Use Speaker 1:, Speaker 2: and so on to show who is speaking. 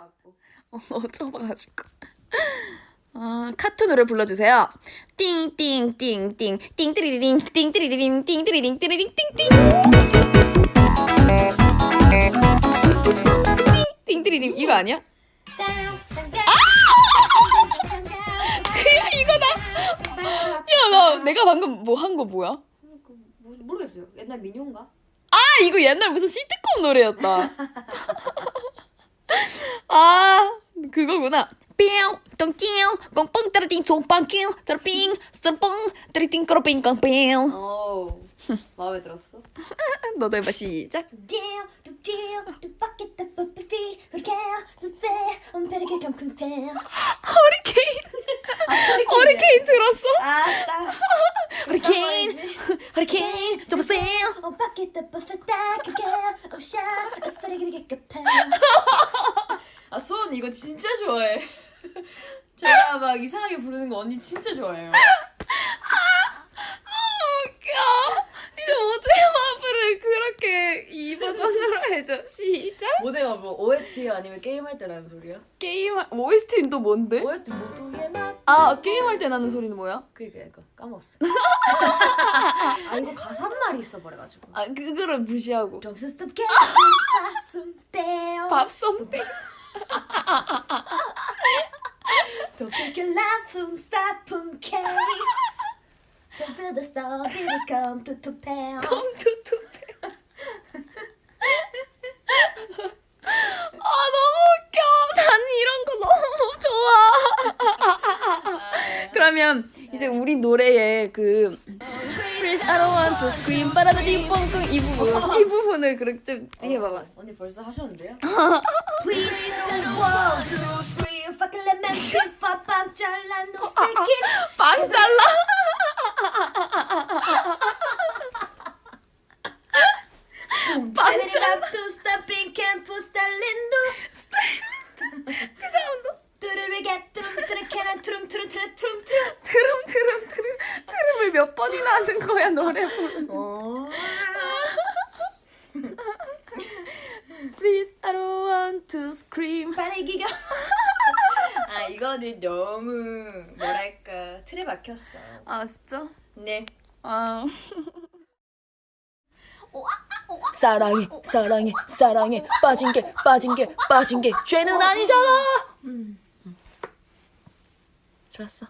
Speaker 1: 어, 좁아가지고. 아, 카툰 노래 불러주세요. 띵띵띵띵 띵띠리딩 띵띠리딩 띵띠리딩 띠리딩 띵띵 띵띠리딩 이거 아니야? 그야 이거다. 야, 나 내가 방금 뭐 한 거 뭐야?
Speaker 2: 그, 뭐, 모르겠어요. 옛날 민요인가?
Speaker 1: 아, 이거 옛날 무슨 시트콤 노래였다. 아, 그거구나. 삥, 똥띵, 꽁뽕 따라띵, 송빵띵, 따라삥, 스르뽕, 따라띵, 꼬라삥, 꽁삥.
Speaker 2: 오, 마음에 들었어?
Speaker 1: 너도 해봐, 시작. 허리케인. 허리케인 들었어?
Speaker 2: 아, 딱.
Speaker 1: 허리케인. 허리케인. 좀 보세요.
Speaker 3: Oh, oh, shine, I started to get a pen.
Speaker 2: 아, 수원 이거 진짜 좋아해. 제가 막 이상하게 부르는 거 언니 진짜 좋아해요.
Speaker 1: 웃겨. 이제 모두의 마블을 그렇게 이 버전으로 해줘. 시작.
Speaker 2: 모델 뭐 OST요 아니면 게임할 때 나는 소리요?
Speaker 1: 게임 OST는 또 뭔데?
Speaker 2: OST 모두의 맛.
Speaker 1: 아 게임 할 때 나는 소리는 뭐야?
Speaker 2: 그니까 이거 까먹었어. 아 이거 가사 한 말이 있어 버려가지고.
Speaker 1: 아 그거를 무시하고
Speaker 3: stop getting pop some down.
Speaker 1: 밥솜
Speaker 3: Don't take a life from stop from K. Don't build a star, here come to to pound.
Speaker 1: Come to to. 그러면 이제 우리 노래의 그 Please I don't want to scream 빠라다디 뻥뻥 이 부분 이 부분을 그렇게 좀 해봐봐
Speaker 2: 어, 언니 벌써 하셨는데요?
Speaker 3: Please send the world to scream. Fucking let me be for bam 잘라 no second.
Speaker 1: 빵 잘라 빵 잘라
Speaker 3: 캐나 뚜rum 뚜루 뚜루 뚜rum 뚜루.
Speaker 1: 트름 트름 트름 트름을 몇 번이나 하는 거야 노래 부르는
Speaker 2: 어.
Speaker 1: Please I don't want to scream
Speaker 3: 빠르기가.
Speaker 2: 아 이거는 너무 뭐랄까 틀에 박혔어.
Speaker 1: 아 진짜?
Speaker 2: 네.
Speaker 1: 아
Speaker 4: 사랑해 사랑해 사랑해 빠진 게 빠진 게 빠진 게 죄는 아니잖아
Speaker 1: 좋았어.